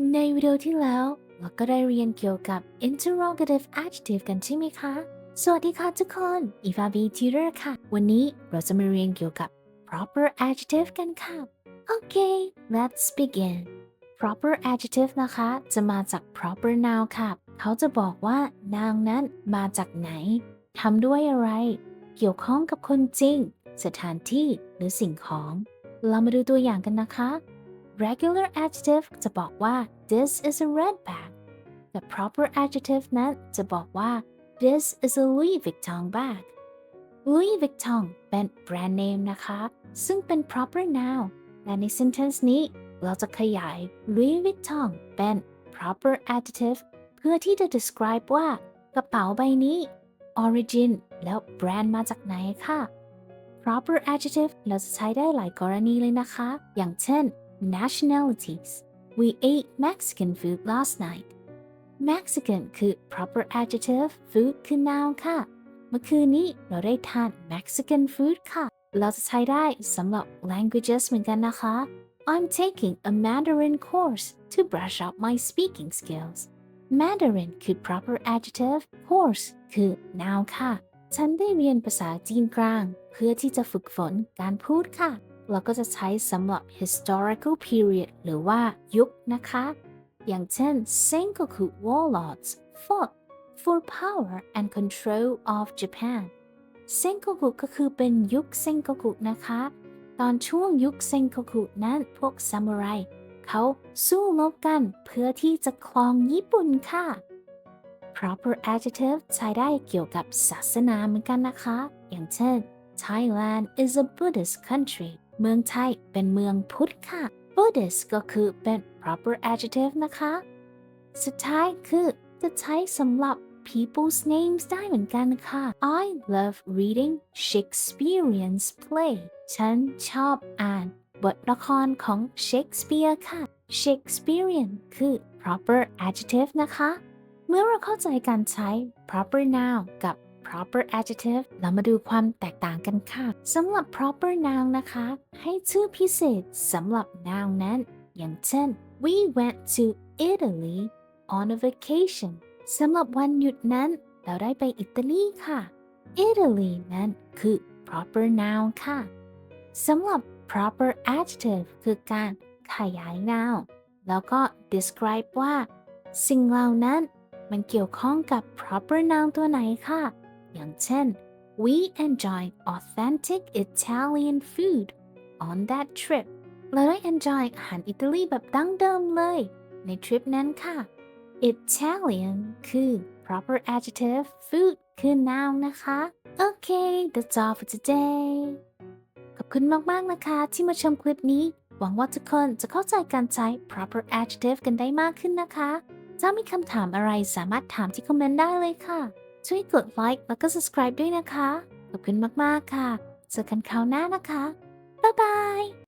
ในวิดีโอที่แล้วเราก็ได้เรียนเกี่ยวกับ interrogative adjective กันใช่ไหมคะ สวัสดีค่ะทุกคน อีฟาบีทีเรอร์ค่ะ วันนี้เราจะมาเรียนเกี่ยวกับ proper adjective กันค่ะ โอเค let's begin proper adjective นะคะ จะมาจาก proper noun ค่ะ เขาจะบอกว่า noun นั้นมาจากไหน ทำด้วยอะไร เกี่ยวข้องกับคนจริง สถานที่หรือสิ่งของ เรามาดูตัวอย่างกันนะคะ regular adjective จะบอกว่า this is a red bag แต่ proper adjective นั้นจะบอกว่า this is a Louis Vuitton bag Louis Vuitton เป็นแบรนด์เนมนะคะ ซึ่งเป็น proper noun และใน sentence นี้เราจะขยาย Louis Vuitton เป็น proper adjective เพื่อที่จะ describe ว่ากระเป๋าใบนี้ origin แล้วแบรนด์มาจากไหนค่ะ proper adjective เราจะใช้ได้หลายกรณีเลยนะคะ อย่างเช่น nationalities we ate Mexican food last night Mexican คือ proper adjective food คือ noun ค่ะ เมื่อคืนนี้เราได้ทาน Mexican food ค่ะ เราจะใช้ได้สำหรับ languages เหมือนกันนะคะ I'm taking a Mandarin course to brush up my speaking skills Mandarin คือ proper adjective course คือ noun ค่ะ ฉันได้เรียนภาษาจีนกลาง เพื่อที่จะฝึกฝนการพูดค่ะ เราก็จะใช้สำหรับ historical period หรือว่ายุคนะคะ อย่างเช่น Sengoku warlords fought for power and control of Japan Sengoku ก็คือเป็นยุค Sengoku นะคะ ตอนช่วงยุค Sengoku นั้นพวกซามูไรเขาสู้รบกันเพื่อที่จะครองญี่ปุ่นค่ะ proper adjective ใช้ได้เกี่ยวกับศาสนาเหมือนกันนะคะ อย่างเช่น Thailand is a Buddhist country เมืองไทยเป็นเมืองพุทธค่ะ Buddhist ก็คือเป็น proper adjective นะคะ สุดท้ายคือจะใช้สำหรับ people's names ได้เหมือนกันค่ะ I love reading Shakespearean's play ฉันชอบอ่าน บทละครของ Shakespeare ค่ะ Shakespearean คือ proper adjective นะคะ เมื่อเราเข้าใจการใช้ proper noun กับ proper adjective เรามาดูความแตกต่างกันค่ะสำหรับ proper noun นะคะ ให้ชื่อพิเศษสำหรับ noun นั้น อย่างเช่น we went to Italy on a vacation สำหรับวันหยุดนั้น เราได้ไปอิตาลีค่ะ Italy นั้นคือ proper noun ค่ะสำหรับ proper adjective คือการขยาย noun แล้วก็ describe ว่า สิ่งเหล่านั้นมันเกี่ยวข้องกับ proper noun ตัวไหนค่ะ อย่างเช่น we enjoyed authentic Italian food on that trip เราได้ enjoy อาหารอิตาลีแบบดั้งเดิมเลย ในทริปนั้นค่ะ Italian คือ proper adjective food คือ noun นะคะ โอเค that's all for today ขอบคุณมาก ๆ นะคะ ที่มาชมคลิปนี้ หวังว่าทุกคนจะเข้าใจการใช้ proper adjective กันได้มากขึ้นนะคะ ถ้ามีคำถามอะไรสามารถถามที่คอมเมนต์ได้เลยค่ะ ช่วยกดไลค์แล้วก็ subscribe ด้วยนะคะ ขอบคุณมาก ๆ ค่ะ เจอกันคราวหน้านะคะ บ๊ายบาย